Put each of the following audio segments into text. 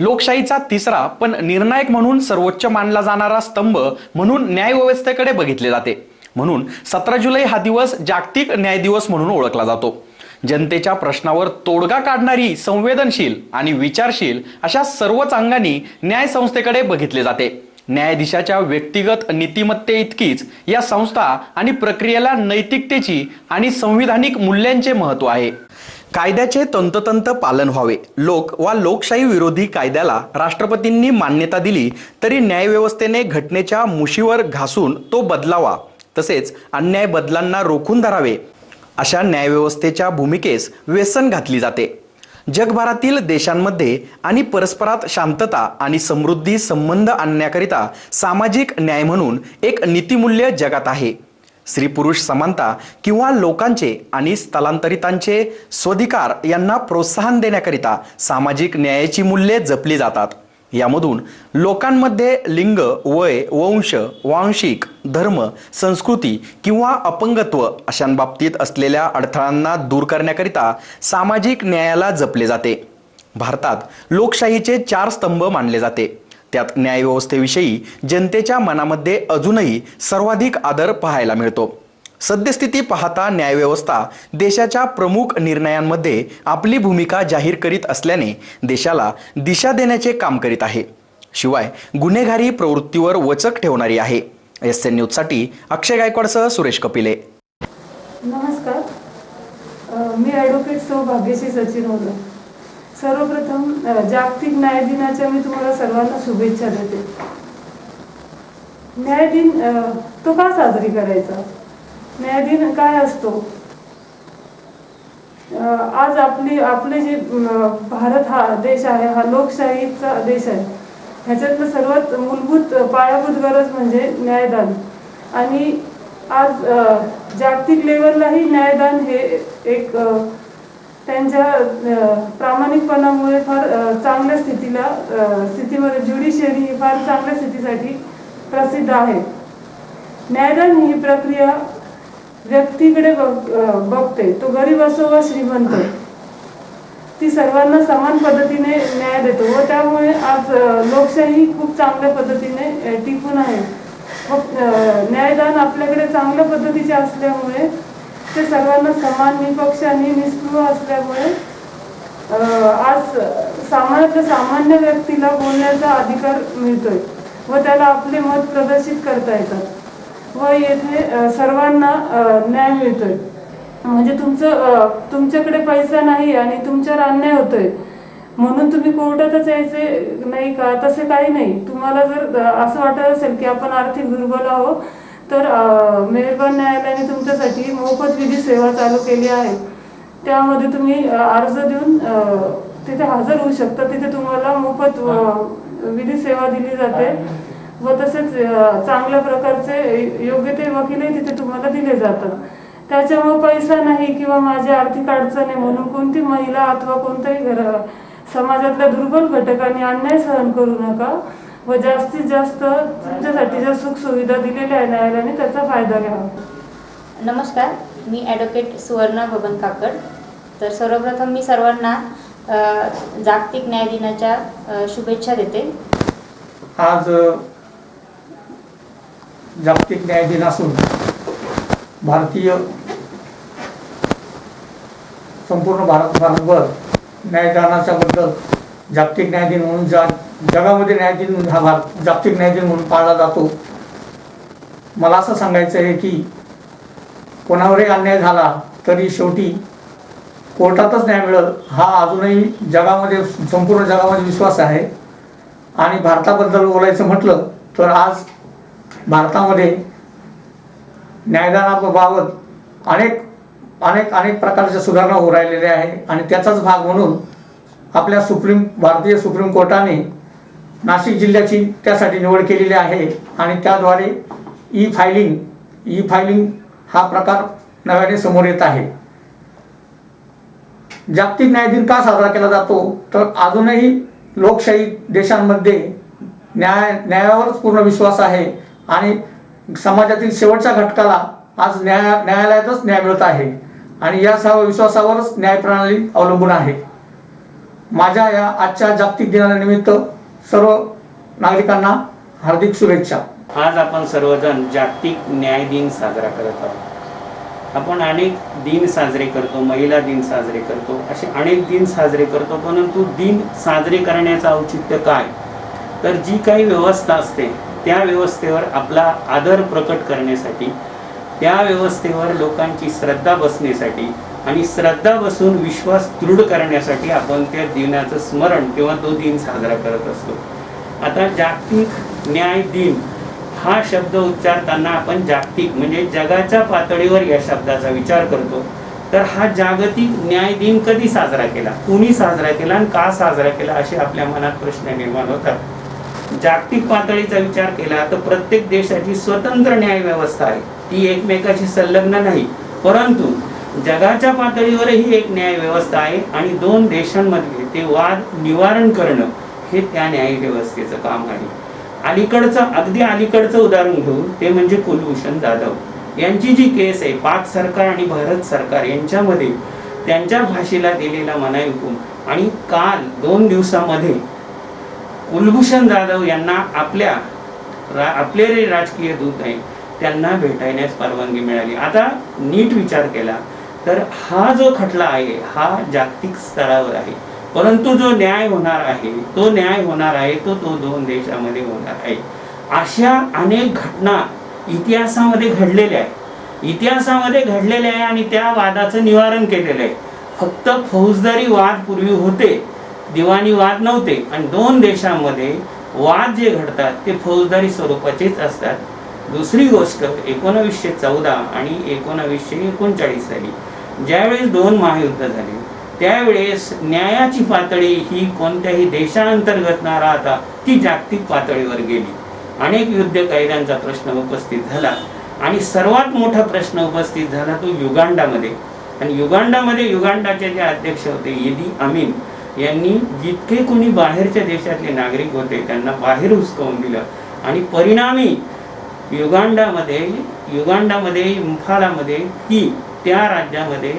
लोकशाहीचा तिसरा पण निर्णायक म्हणून सर्वोच्च मानला जाणारा स्तंभ म्हणून न्यायव्यवस्थेकडे बघितले जाते. म्हणून सतरा जुलै हा दिवस जागतिक न्याय दिवस म्हणून ओळखला जातो. जनतेच्या प्रश्नावर तोडगा काढणारी संवेदनशील आणि विचारशील अशा सर्वच अंगांनी न्याय संस्थेकडे बघितले जाते. न्यायाधीशाच्या व्यक्तिगत नीतिमत्ते इतकीच या संस्था आणि प्रक्रियेला नैतिकतेची आणि संविधानिक मूल्यांचे महत्त्व आहे. कायद्याचे तंतोतंत पालन व्हावे. लोक वा लोकशाही विरोधी कायद्याला राष्ट्रपतींनी मान्यता दिली तरी न्यायव्यवस्थेने घटनेच्या मुशीवर घासून तो बदलावा तसेच अन्याय बदलांना रोखून धरावे. अशा न्यायव्यवस्थेच्या भूमिकेस व्यसन घातली जाते. जगभरातील देशांमध्ये आणि परस्परात शांतता आणि समृद्धी संबंध आणण्याकरिता सामाजिक न्याय म्हणून एक नीतिमूल्य जगात आहे. स्त्री पुरुष समानता किंवा लोकांचे आणि स्थलांतरितांचे स्वधिकार यांना प्रोत्साहन देण्याकरिता सामाजिक न्यायाची मूल्ये जपली जातात. यामधून लोकांमध्ये लिंग वय वंश वांशिक धर्म संस्कृती किंवा अपंगत्व अशांबाबतीत असलेल्या अडथळांना दूर करण्याकरिता सामाजिक न्यायाला जपले जाते. भारतात लोकशाहीचे चार स्तंभ मानले जाते. त्यात न्यायव्यवस्थेविषयी जनतेच्या मनामध्ये अजूनही सर्वाधिक आदर पाहायला मिळतो. सद्यस्थिती पाहता न्यायव्यवस्था देशाच्या प्रमुख निर्णयांमध्ये आपली भूमिका जाहीर करीत असल्याने देशाला दिशा देण्याचे काम करीत आहे. शिवाय गुन्हेगारी प्रवृत्तीवर वचक ठेवणारी आहे. एस एन न्यूजसाठी अक्षय गायकवाडसह सुरेश कपिले. नमस्कार. मी ॲडव्होकेट सौ भाग्यश्री सचिन होतो सर्वप्रथम जागतिक न्याय दिनाच्या मी तुम्हाला सर्वांना शुभेच्छा देते. न्याय दिन तो का साजरी करायचा? न्याय दिन काय असतो? आज आपली आपले जे भारत हा देश आहे हा लोकशाहीचा देश आहे ह्याच्यातलं सर्वात मूलभूत पायाभूत गरज म्हणजे न्यायदान. आणि आज जागतिक लेवललाही न्यायदान हे एक त्यांच्या प्रामाणिकपणामुळे फार चांगल्या स्थितीला स्थितीमध्ये ज्युडिशियरी ही फार चांगल्या स्थितीसाठी प्रसिद्ध आहे. न्यायदान ही प्रक्रिया व्यक्तीकडे बघते. तो गरीब असो व श्रीमंत ती सर्वांना समान पद्धतीने न्याय देतो व त्यामुळे आज लोकशाही खूप चांगल्या पद्धतीने टिकून आहे. व न्यायदान आपल्याकडे चांगल्या पद्धतीचे असल्यामुळे ते सर्वांना समान निपक्ष आणि निष्पृह असल्यामुळे आज सामान्यातल्या सामान्य व्यक्तीला बोलण्याचा अधिकार मिळतोय व त्याला आपले मत प्रदर्शित करता येतात. व येथे सर्वांना न्याय मिळतोय. म्हणजे तुमचं तुमच्याकडे पैसा नाही आणि तुमच्यावर अन्याय होतोय. म्हणून तुम्ही कोर्टातच यायचे नाही का? तसे काही नाही. तुम्हाला जर असं वाटत असेल की आपण आर्थिक दुर्बल आहोत तर मेहरबान न्यायालयाने तुमच्यासाठी मोफत विधी सेवा चालू केली आहे. त्यामध्ये तुम्ही अर्ज देऊन तिथे हजर होऊ शकता. तिथे तुम्हाला मोफत विधी सेवा दिली जाते व तसेच चांगल्या प्रकारचे योग्य ते वकीलही तिथे तुम्हाला दिले जातात. त्याच्यामुळे पैसा नाही किंवा माझी आर्थिक अडचण आहे म्हणून कोणती महिला अथवा कोणत्याही घर समाजातल्या दुर्बल घटकांनी अन्याय सहन करू नका व जास्तीत जास्त तुमच्यासाठी ज्या सुखसुविधा दिलेल्या आहे न्यायालयाने त्याचा फायदा घ्यावा. नमस्कार मी ॲडव्होकेट सुवर्णा बबन काकड तर सर्वप्रथम मी सर्वांना जागतिक न्याय दिनाच्या शुभेच्छा देते. आज जागतिक न्याय दिन असून भारतीय संपूर्ण भारत भारतभर न्यायदानाच्या बद्दल जागतिक न्याय दिन म्हणून जा जगामध्ये न्यायाधीन हा भारत जागतिक न्यायाधीन म्हणून पाळला जातो. मला असं सांगायचं आहे की कोणावरही अन्याय झाला तरी शेवटी कोर्टातच न्याय मिळेल हा अजूनही जगामध्ये संपूर्ण जगामध्ये विश्वास आहे. आणि भारताबद्दल बोलायचं म्हटलं तर आज भारतामध्ये न्यायदानाबाबत अनेक अनेक अनेक प्रकारच्या सुधारणा होऊ राहिलेल्या आहे. आणि त्याचाच भाग म्हणून आपल्या सुप्रीम भारतीय सुप्रीम कोर्टाने नाशिक जिल्ह्याची त्यासाठी निवड केलेली आहे आणि त्याद्वारे ई फायलिंग ई फायलिंग हा प्रकार नव्याने समोर येत आहे. जागतिक न्याय दिन का साजरा केला जातो? तर अजूनही लोकशाही देशांमध्ये न्याय न्यायावरच पूर्ण विश्वास आहे आणि समाजातील शेवटच्या घटकाला आज न्याय न्यायालयातच न्याय मिळत आहे आणि या सर्व विश्वासावरच न्यायप्रणाली अवलंबून आहे. माझ्या या आजच्या जागतिक दिनानिमित्त सर्व नागरिकांना हार्दिक शुभेच्छा. आज आपण सर्वजण जागतिक न्याय दिन साजरा करत आहोत. आपण अनेक दिन साजरे करतो महिला दिन साजरे करतो असे अनेक दिन साजरे करतो परंतु दिन साजरे करण्याचं औचित्य काय? तर जी काही व्यवस्था असते त्या व्यवस्थेवर आपला आदर प्रकट करण्यासाठी त्या व्यवस्थेवर लोकांची श्रद्धा बसण्यासाठी आणि श्रद्धा बसून विश्वास दृढ करण्यासाठी आपण त्या दिनाचं स्मरण किंवा तो दिन साजरा करत असतो. आता जागतिक न्याय दिन हा शब्द उच्चारताना आपण जागतिक म्हणजे जगाच्या पातळीवर या शब्दाचा विचार करतो. तर हा जागतिक न्याय दिन कधी साजरा केला? कुणी साजरा केला आणि का साजरा केला असे आपल्या मनात प्रश्न निर्माण होतात. जागतिक पातळीचा विचार केला तर प्रत्येक देशाची स्वतंत्र न्याय व्यवस्था आहे. ती एकमेकाशी संलग्न नाही परंतु जगाच्या पातळीवरही एक न्याय व्यवस्था आहे आणि दोन देशांमध्ये ते वाद निवारण करणं हे त्या न्याय व्यवस्थेचं काम आहे. अलीकडचं अगदी अलीकडचं उदाहरण घेऊ ते म्हणजे कुलभूषण जाधव. यांची जी केस आहे पाक सरकार आणि भारत सरकार यांच्यामध्ये त्यांच्या भाषेला दिलेला मनाई हुकूम आणि काल दोन दिवसामध्ये कुलभूषण जाधव यांना आपल्या रा आपले जे राजकीय दूत आहे त्यांना भेटायण्यास परवानगी मिळाली. आता नीट विचार केला. तर हा जो खटला आहे हा जागतिक स्तरावर आहे. परंतु जो न्याय होणार आहे तो न्याय होणार आहे तो तो दोन देशामध्ये होणार आहे. अशा अनेक घटना इतिहासामध्ये घडलेल्या आहे इतिहासामध्ये घडलेल्या आहे आणि त्या वादाचं निवारण केलेलं आहे. फक्त फौजदारी वाद पूर्वी होते दिवाणी वाद नव्हते. आणि दोन देशांमध्ये वाद जे घडतात ते फौजदारी स्वरूपाचेच असतात. दुसरी गोष्ट एकोणावीसशे चौदा आणि एकोणावीसशे एकोणचाळीस साली. ज्यावेळेस दोन महायुद्ध झाले त्यावेळेस न्यायाची पातळी ही कोणत्याही देशांतर्गत न राहता ती जागतिक पातळीवर गेली. अनेक युद्ध कैद्यांचा प्रश्न उपस्थित झाला आणि सर्वात मोठा प्रश्न उपस्थित झाला तो युगांडामध्ये. आणि युगांडामध्ये युगांडाचे जे अध्यक्ष होते ईदी अमीन यांनी जितके कोणी बाहेरच्या देशातले नागरिक होते त्यांना बाहेर हुसकावून दिलं. आणि परिणामी युगांडामध्ये युगांडामध्ये इम्फालामध्ये की त्या राज्यामध्ये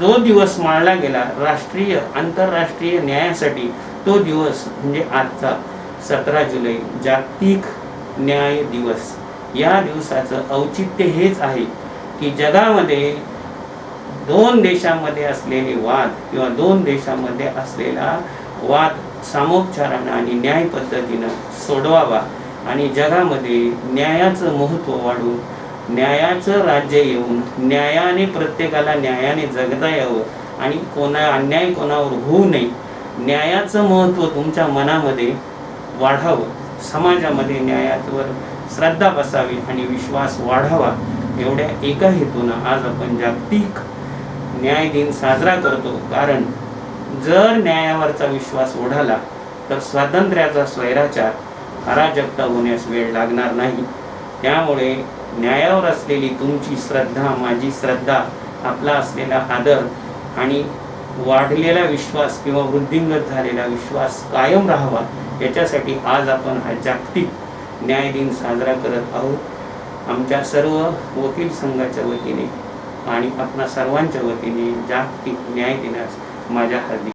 जो दिवस मानला गेला राष्ट्रीय आंतरराष्ट्रीय न्यायासाठी तो दिवस म्हणजे आजचा सतरा जुलै जागतिक न्याय दिवस. या दिवसाचं औचित्य हेच आहे की जगामध्ये दोन देशांमध्ये असलेले वाद किंवा दोन देशांमध्ये असलेला वाद सामोपचारानं आणि न्याय पद्धतीनं सोडवावा आणि जगामध्ये न्यायाचं महत्त्व वाढून न्यायाचं राज्य येऊन न्यायाने प्रत्येकाला न्यायाने जगता यावं आणि कोणा अन्याय कोणावर होऊ नये न्यायाचं महत्त्व तुमच्या मनामध्ये वाढावं समाजामध्ये न्यायावर श्रद्धा बसावी आणि विश्वास वाढावा एवढ्या एका हेतूनं आज आपण जागतिक न्याय दिन साजरा करतो. कारण जर न्यायावरचा विश्वास ओढाला तर स्वातंत्र्याचा स्वैराचार अराजकता होण्यास वेळ लागणार नाही. त्यामुळे न्यायावर असलेली तुमची श्रद्धा माझी श्रद्धा आपला असलेला आदर आणि वाढलेला विश्वास किंवा वृद्धिंगत झालेला विश्वास कायम राहावा याच्यासाठी आज आपण हा जागतिक न्याय दिन साजरा करत आहोत. आमच्या सर्व वकील संघाच्या वतीने आणि आपणा सर्वांच्या वतीने जागतिक न्याय दिनास माझ्या हार्दिक